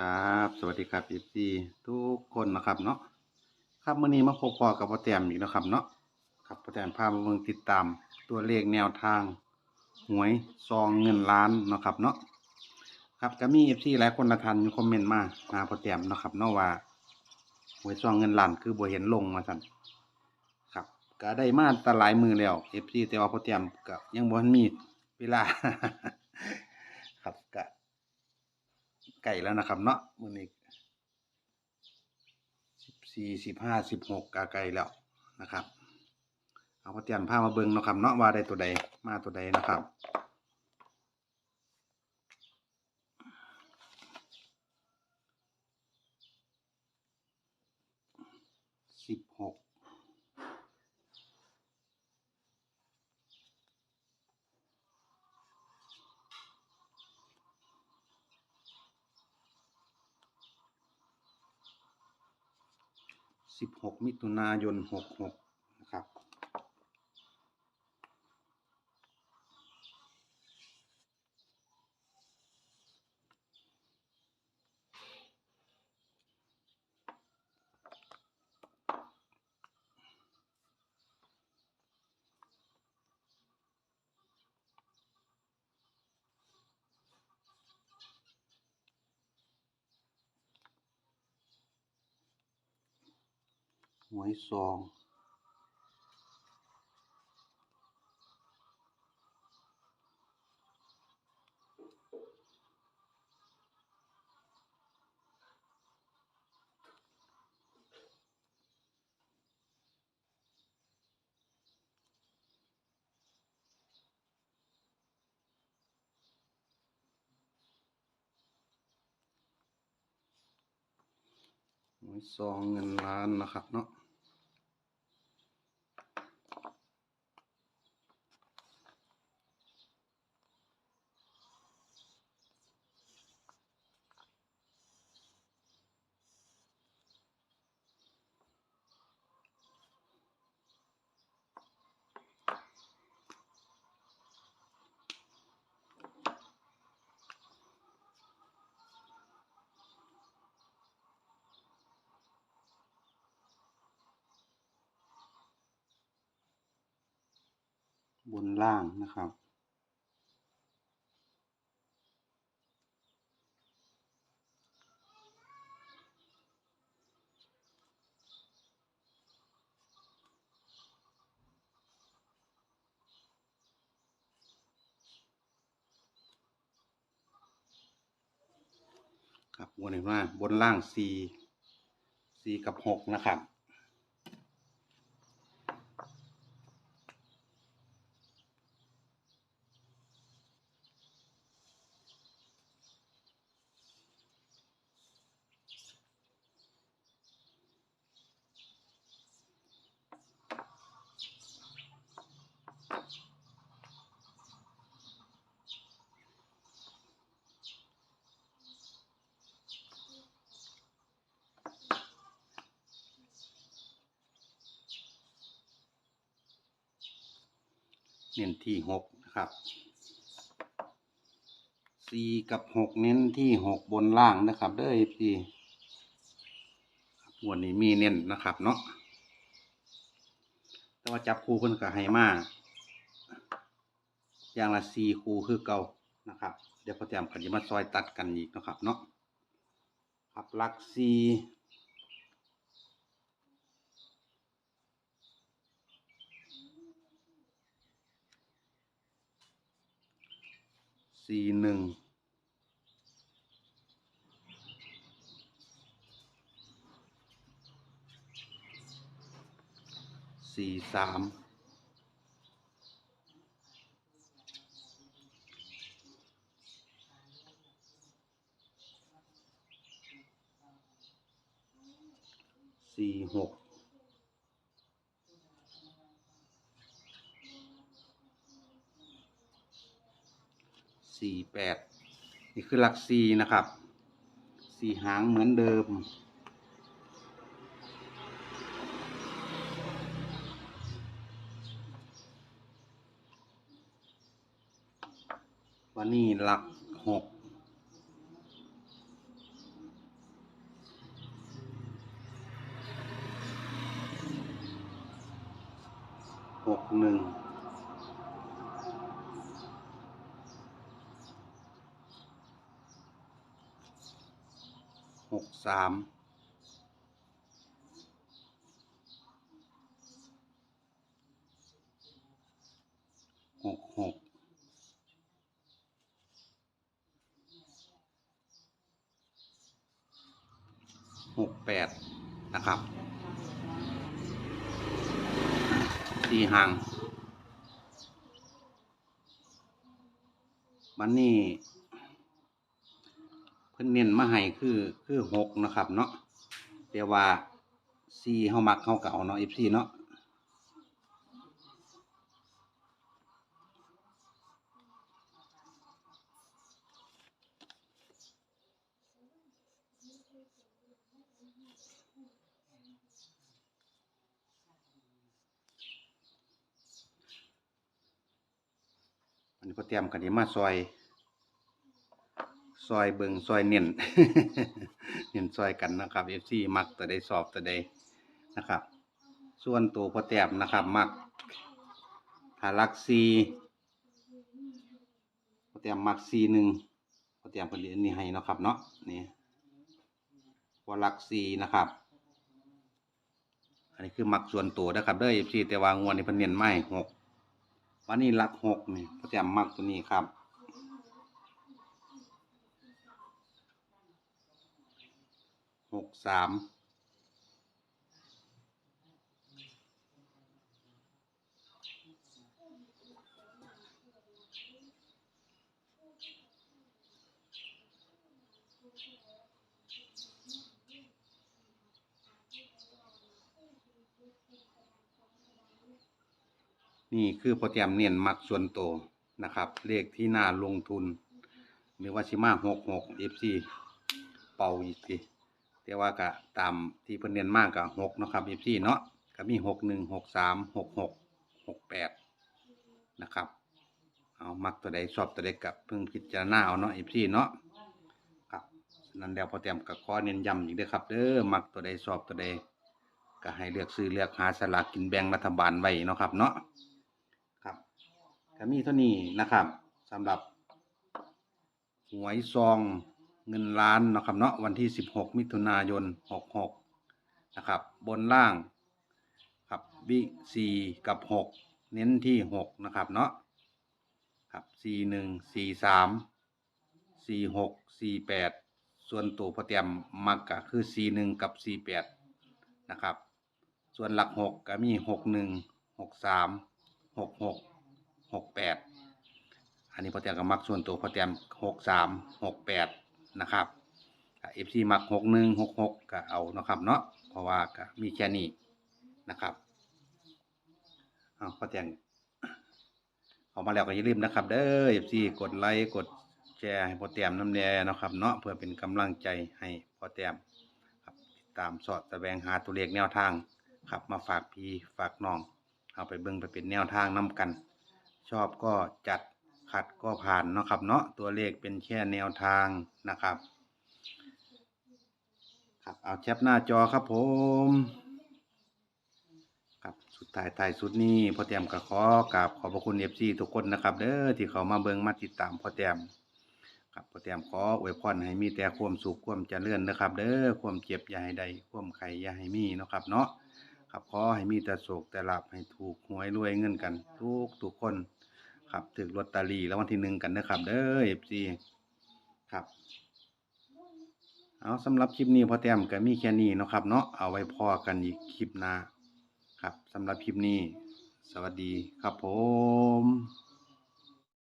ครับ สวัสดีครับอีซีทุกคนนะครับเนาะครับมื้อนี้มาพบพอกับพ่อแต้มอีกแล้วครับเนาะครับพ่อแต้มพามาเบิ่งติดตามตัวเลขแนวทาง หวยซองเงินล้านนะครับเนาะครับก็มี FC หลายคนละทันคอมเมนต์มาหาพ่อแต้มนะครับเนาะว่าหวยซองเงินล้านคือบ่เห็นลงมาซั่นครับก็ได้มาแตหลายมือแล้ว FC แต่ว่าพ่อแต้มก็ยังบ่ทันมีเวลา ครับก็ ไก่แล้วนะครับ เนาะมือนี้สิบสี่สิบห้าสิบหกกาไก่แล้วนะครับ เอาพอเตียมผ้ามาเบิ่งเนาะครับเนาะว่าได้ตัวใดมาตัวใดนะครับสิบหก สิบหกมิถุนายนหกหกนะครับ หวยซอง หวยซองเงินล้านนะครับเนาะ บนล่างนะครับ ครับวนเห็นว่าบนล่างสี่สี่กับหกนะครับ เน้นที่หกนะครับสี่กับหกเน้นที่หกบนล่างนะครับเด้อพี่วันนี้มีเน้นนะครับเนาะแต่ว่าจับคู่เพิ่นก็ให้มาอย่างละสี่คู่คือเก่านะครับ เดี๋ยวพอแจมขันจะมาซอยตัดกันอีกนะครับเนาะครับลักสี่ สี่หนึ่งสี่สามสี่หก สี่แปดนี่คือหลักสี่นะครับสี่หางเหมือนเดิม วันนี้หลักหกหกหนึ่ง สามหกหกหกแปดนะครับสี่หางมันนี่ พิ่นเน้นมาให้คือคือหกนะครับ เนาะแต่ว่าสี่เฮามักเฮาเก็เอาเนาะ FC เนาะอันนี้พอเตรียมกันดีมาซอย ซอยเบิงซอยเน้น เน้นซอยกันนะครับ FC มักตัวใดสอบตัวใดนะครับ ส่วนตัวพอแต้มนะครับมักถ้าลักซีพอแต้มมักซีหนึ่งพอแต้มผลิตนนี้ให้นะครับเนาะนี่พอลักซีนะครับ อันนี้คือมักส่วนตัวนะครับเด้อ FC แต่ว่างวนี้เพิ่นเน้นไม่หกวันนี้ลักหกนี่พอแต้มมักตัวนี้ครับ หกสามนี่คือโปรแกรมเนียนมักส่วนโตนะครับ เลขที่น่าลงทุน หรือว่าชิมาหกหกเอฟซีเป่าอีกที แต่ว่าก็ตามที่เพิ่นเรียนมากกับหกเนาะครับเอฟซีเนาะก็มีหกหนึ่งหกสามหกหกหกแปดนะครับ เอามักตัวใดชอบตัวใดกับเพิ่งพิจารณาเอาเนาะเอฟซีเนาะครับนั่นแล้วพอเตรียมกับข้อเน้นย้ำอีกเด้อครับเด้อมักตัวใดชอบตัวใดก็ให้เลือกซื้อเลือกหาสลากกินแบ่งรัฐบาลไว้เนาะครับเนาะครับก็มีเท่านี้นะครับสำหรับหวยซอง เงินล้านนะครับเนาะวันที่ 16 มิถุนายน 66 นะครับ บนล่าง ครับวิ4กับ 6 เน้นที่ 6 นะครับเนาะครับ41 43 46 48ส่วนตัวพอเตรียมมักก็คือ41กับ48นะครับ ส่วนหลัก6ก็มี61 63 66 68อันนี้พอเตรียมกับมักส่วนตัวพอเตรียมหกสามหกแปด นะครับเอฟซีมักหกหนึ่งหกหกก็เอานะครับเนาะเพราะว่าก็มีแค่นี้นะครับเอาพอเตรียมเอามาแล้วก็อย่าลืมนะครับ เด้อเอฟซีกดไลค์กดแชร์ให้พอเตียมน้ำแน่นะครับ เนาะเพื่อเป็นกำลังใจให้พอเตียมครับติดตามสอดแสวงหาตัวเลขแนวทางครับมาฝากพี่ฝากน้อง เอาไปเบิ่งไปเป็นแนวทางนํกัน ชอบก็จัด ขัดก็ผ่านเนาะครับเนาะตัวเลขเป็นแค่แนวทางนะครับครับเอาแคปหน้าจอครับผมครับสุดท้ายท้ายสุดนี้พอเตรียมก็ขอกราบขอบพระคุณเอฟซีทุกคนนะครับ เด้อที่เขามาเบิงมาติดตามพอเตรียมครับพอเตรียมขออวยพรให้มีแต่ความสุขความเจริญนะครับ เด้อความเจ็บอย่าให้ใดความไข่อย่าให้มีเนาะครับเนาะครับขอให้มีแต่โศกแต่หลาบให้ถูกหวยรวยเงินกัน ทุกทุกคน ครับถือลอตเตอรี่แล้ววันที่หนึ่งกันนะครับ เด้อเอฟซีครับเอาสำหรับคลิปนี้พอแต้มก็มีแค่นี้เนาะครับเนาะเอาไว้พอกันอีกคลิปหน้าครับสำหรับคลิปนี้ สวัสดีครับผม